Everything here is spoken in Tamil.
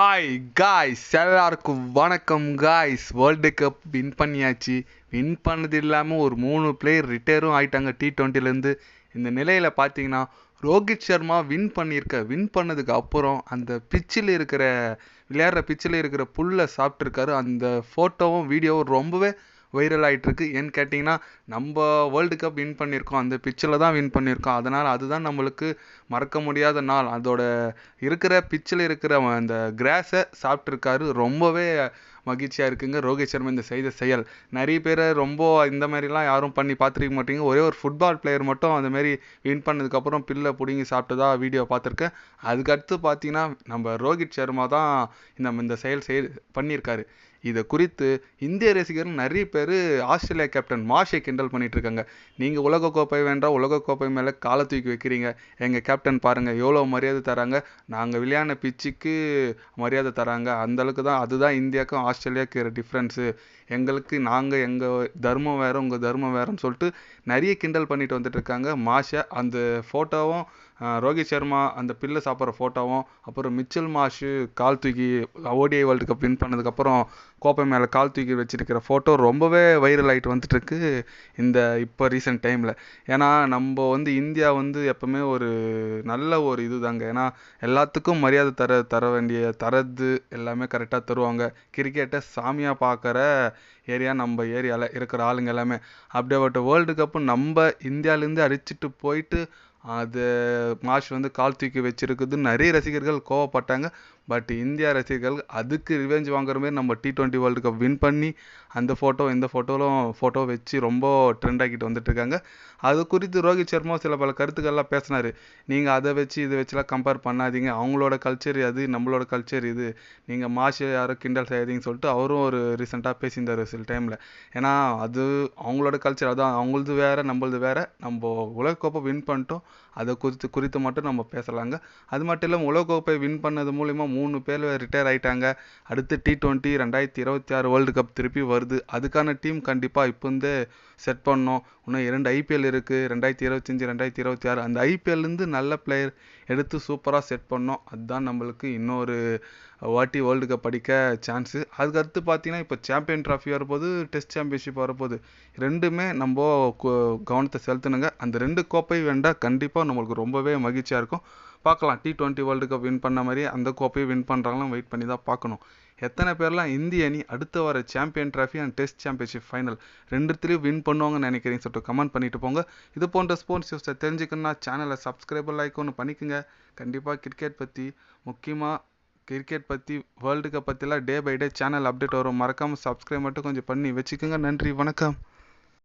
ஹாய் காய்ஸ் எல்லாருக்கும் வணக்கம் காய்ஸ் வேர்ல்டு கப் வின் பண்ணியாச்சு. வின் பண்ணது இல்லாமல் ஒரு மூணு பிளேயர் ரிட்டையரும் ஆயிட்டாங்க டி ட்வெண்ட்டிலேருந்து இந்த நிலையில் பார்த்தீங்கன்னா ரோஹித் சர்மா வின் பண்ணியிருக்க வின் பண்ணதுக்கு அப்புறம் அந்த பிச்சில் இருக்கிற விளையாடுற பிச்சில் இருக்கிற புல்லை சாப்பிட்ருக்காரு அந்த ஃபோட்டோவும் வீடியோவும் ரொம்பவே வைரல் ஆகிட்டுருக்கு ஏன்னு கேட்டிங்கன்னா நம்ம வேர்ல்டு கப் வின் பண்ணியிருக்கோம். அந்த பிச்சில் தான் வின் பண்ணியிருக்கோம். அதனால் அதுதான் நம்மளுக்கு மறக்க முடியாத நாள். அதோட இருக்கிற பிச்சில் இருக்கிற அந்த கிராஸை சாப்பிட்ருக்காரு ரொம்பவே மகிழ்ச்சியாக இருக்குங்க. ரோஹித் சர்மா இந்த செய்த செயல். நிறைய பேர் ரொம்ப இந்த மாதிரிலாம் யாரும் பண்ணி பார்த்துருக்க மாட்டீங்க. ஒரே ஒரு ஃபுட்பால் பிளேயர் மட்டும் அந்த மாதிரி வின் பண்ணதுக்கப்புறம் பில்லை பிடுங்கி சாப்பிட்டதா வீடியோ பார்த்துருக்கேன். அதுக்கடுத்து பார்த்தீங்கன்னா நம்ம ரோஹித் சர்மா தான் இந்த இந்த செயல் செய் பண்ணியிருக்காரு. இதை குறித்து இந்திய ரசிகர்கள் நிறைய பேர் ஆஸ்திரேலியா கேப்டன் மாஷை கிண்டல் பண்ணிட்டு இருக்காங்க. நீங்கள் உலகக்கோப்பை வேண்டாம் உலகக்கோப்பை மேலே காலை தூக்கி வைக்கிறீங்க. எங்கள் கேப்டன் பாருங்கள் எவ்வளோ மரியாதை தராங்க. நாங்கள் விளையாடின பிச்சுக்கு மரியாதை தராங்க. அந்தளவுக்கு தான் அதுதான் இந்தியாவுக்கும் ஆஸ்திரேலியாவுக்கு டிஃப்ரென்ஸு எங்களுக்கு நாங்கள் எங்கள் தர்மம் வேறு உங்கள் தர்மம் வேறுன்னு சொல்லிட்டு நிறைய கிண்டல் பண்ணிட்டு வந்துட்டு இருக்காங்க. மாஷை அந்த ஃபோட்டோவும் ரோஹித் சர்மா அந்த பில்லை சாப்பிட்ற ஃபோட்டோவும் அப்புறம் மிச்சல் மாஷு கால் தூக்கி ஓடிஐ வேர்ல்டு கப் வின் பண்ணதுக்கப்புறம் கோப்பை மேலே கால் தூக்கி வச்சிருக்கிற ஃபோட்டோ ரொம்பவே வைரல் ஆகிட்டு வந்துட்டுருக்கு இந்த இப்போ ரீசெண்ட் டைமில் ஏன்னா நம்ம வந்து இந்தியா வந்து எப்பவுமே ஒரு நல்ல ஒரு இது தாங்க ஏன்னா எல்லாத்துக்கும் மரியாதை தர தர வேண்டிய தரது எல்லாமே கரெக்டாக தருவாங்க. கிரிக்கெட்டை சாமியாக பார்க்குற ஏரியா நம்ம ஏரியாவில் இருக்கிற ஆளுங்க எல்லாமே. அப்படியேப்பட்ட வேர்ல்டு கப்பு நம்ம இந்தியாவிலேருந்து அடிச்சுட்டு போயிட்டு அது மாஷ் வந்து கால் தூக்கி வச்சிருக்குது நிறைய ரசிகர்கள் கோவப்பட்டாங்க. பட் இந்தியா ரசிகர்கள் அதுக்கு ரிவெஞ்ச் வாங்குற மாதிரி நம்ம T twenty world cup win பண்ணி அந்த ஃபோட்டோ இந்த ஃபோட்டோலாம் ஃபோட்டோ வச்சு ரொம்ப ட்ரெண்ட் ஆக்கிட்டு வந்துட்டு இருக்காங்க அது குறித்து ரோஹித் சர்மா சில பல கருத்துக்கள்லாம் பேசினார். நீங்கள் அதை வச்சு இதை வச்சுலாம் கம்பேர் பண்ணாதீங்க. அவங்களோட கல்ச்சர் அது நம்மளோட கல்ச்சர் இது. நீங்கள் மாஷ் யாரும் கிண்டல் செய்யாதீங்கன்னு சொல்லிட்டு அவரும் ஒரு ரீசெண்டாக பேசியிருந்தார் சில டைமில் ஏன்னா அது அவங்களோட கல்ச்சர் அதான். அவங்களது வேறு நம்மளது வேறு. நம்ம உலகக்கோப்பை வின் பண்ணிட்டோம். அதை குறித்து குறித்து மட்டும் நம்ம பேசலாங்க. அது மட்டும் இல்லாமல் உலகக்கோப்பை வின் பண்ணது மூலிமா மூணு பேர் ரிட்டையர் ஆகிட்டாங்க அடுத்து டி டுவெண்ட்டி ரெண்டாயிரத்தி இருபத்தி ஆறு வேர்ல்டு கப் திருப்பி வருது. அதுக்கான டீம் கண்டிப்பாக இப்போ வந்து செட் பண்ணோம் இன்னும் இரண்டு ஐபிஎல் இருக்குது ரெண்டாயிரத்தி இருபத்தஞ்சி ரெண்டாயிரத்தி இருபத்தி ஆறு. அந்த ஐபிஎல்லேருந்து நல்ல பிளேயர் எடுத்து சூப்பராக செட் பண்ணோம் அதுதான் நம்மளுக்கு இன்னொரு வாட்டி வேர்ல்டு கப் அடிக்க சான்ஸு அதுக்கடுத்து பார்த்தீங்கன்னா இப்போ சாம்பியன் ட்ராஃபி வரப்போது டெஸ்ட் சாம்பியன்ஷிப் வரப்போகுது ரெண்டுமே நம்ம கவனத்தை செலுத்தணுங்க. அந்த ரெண்டு கோப்பை வேண்டாம் கண்டிப்பாக நம்மளுக்கு ரொம்பவே மகிழ்ச்சியாக இருக்கும். பார்க்கலாம். T twenty world cup win பண்ண மாதிரி அந்த கோப்பையை வின் பண்ணுறாங்களாம் வெயிட் பண்ணி தான் பார்க்கணும். எத்தனை பேர்லாம் இந்திய அணி அடுத்த வர champion trophy and test championship final ரெண்டுத்துலேயும் win பண்ணுவாங்கன்னு நினைக்கிறீங்க சொல்லிட்டு கமெண்ட் பண்ணிட்டு போங்க. இது போன்ற ஸ்போர்ட்ஸ் நியூஸை தெரிஞ்சுக்கணும்னா சேனலை சப்ஸ்கிரைபர் லைக் ஒன்று பண்ணிக்கோங்க. கண்டிப்பாக கிரிக்கெட் பற்றி முக்கியமாக கிரிக்கெட் பற்றி வேர்ல்டு கப் பற்றிலாம் day by day channel update வரும். மறக்காமல் சப்ஸ்கிரைப் மட்டும் கொஞ்சம் பண்ணி வச்சுக்கோங்க. நன்றி வணக்கம்.